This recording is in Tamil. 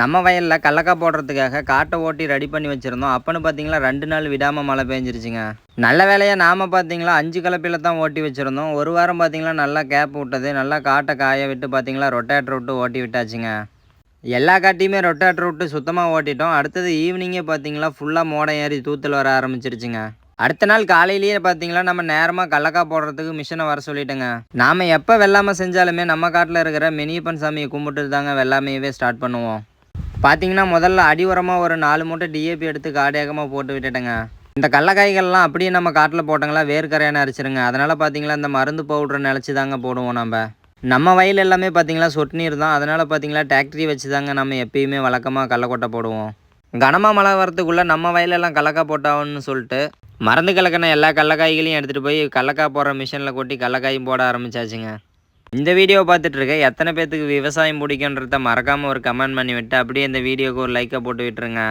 நம்ம வயலில் கடலக்காய் போடுறதுக்காக காட்டை ஓட்டி ரெடி பண்ணி வச்சுருந்தோம். அப்போன்னு பார்த்தீங்களா ரெண்டு நாள் விடாமல் மழை பெஞ்சிருச்சுங்க. நல்ல வேலையாக நாம் பார்த்தீங்களா அஞ்சு கலப்பையில் தான் ஓட்டி வச்சுருந்தோம். ஒரு வாரம் பார்த்தீங்களா நல்லா கேப் விட்டது. நல்லா காட்டை காய விட்டு பார்த்தீங்களா ரொட்டேட்டர் விட்டு ஓட்டி விட்டாச்சுங்க. எல்லா காட்டையுமே ரொட்டேட்டர் விட்டு சுத்தமாக ஓட்டிட்டோம். அடுத்தது ஈவினிங்கே பார்த்தீங்களா ஃபுல்லாக மோடம் ஏறி தூத்தல் வர ஆரம்பிச்சிருச்சுங்க. அடுத்த நாள் காலையிலேயே பார்த்தீங்களா நம்ம நேரமாக கல்லக்காய் போடுறதுக்கு மிஷினை வர சொல்லிட்டேங்க. நாம் எப்போ வெள்ளாமை செஞ்சாலுமே நம்ம காட்டில் இருக்கிற மினியப்பன் சாமியை கும்பிட்டு தாங்க வெள்ளாமையவே ஸ்டார்ட் பண்ணுவோம். பார்த்தீங்கன்னா முதல்ல அடி உரமாக ஒரு நாலு மூட்டை டிஏபி எடுத்து காடியாகமாக போட்டு விட்டுட்டேங்க. இந்த கடலக்காய்கள்லாம் அப்படியே நம்ம காட்டில் போட்டோங்களா வேர்க்கரையான அரைச்சிருங்க. அதனால் பார்த்தீங்களா இந்த மருந்து பவுடரை நினச்சி தாங்க போடுவோம் நம்ம. நம்ம வயல் எல்லாமே பார்த்தீங்களா சொட்டு நீர் தான். அதனால் பார்த்தீங்களா டிராக்டரி வச்சு தாங்க நம்ம எப்பயுமே வழக்கமாக கடலக்கொட்டை போடுவோம். கனமாக மழை வரத்துக்குள்ளே நம்ம வயலெல்லாம் கடலக்காய் போட்டாவோன்னு சொல்லிட்டு மருந்து கலக்கின எல்லா கடலக்காய்களையும் எடுத்துகிட்டு போய் கடலக்காய் போடுற மிஷினில் கொட்டி கடலக்காயும் போட ஆரம்பிச்சாச்சுங்க. இந்த வீடியோ பார்த்துட்டு இருக்க எத்தனை பேர்த்துக்கு விவசாயம் பிடிக்குன்றத மறக்காமல் ஒரு கமெண்ட் பண்ணி விட்டு அப்படியே இந்த வீடியோக்கு ஒரு லைக்கை போட்டு விட்டுருங்க.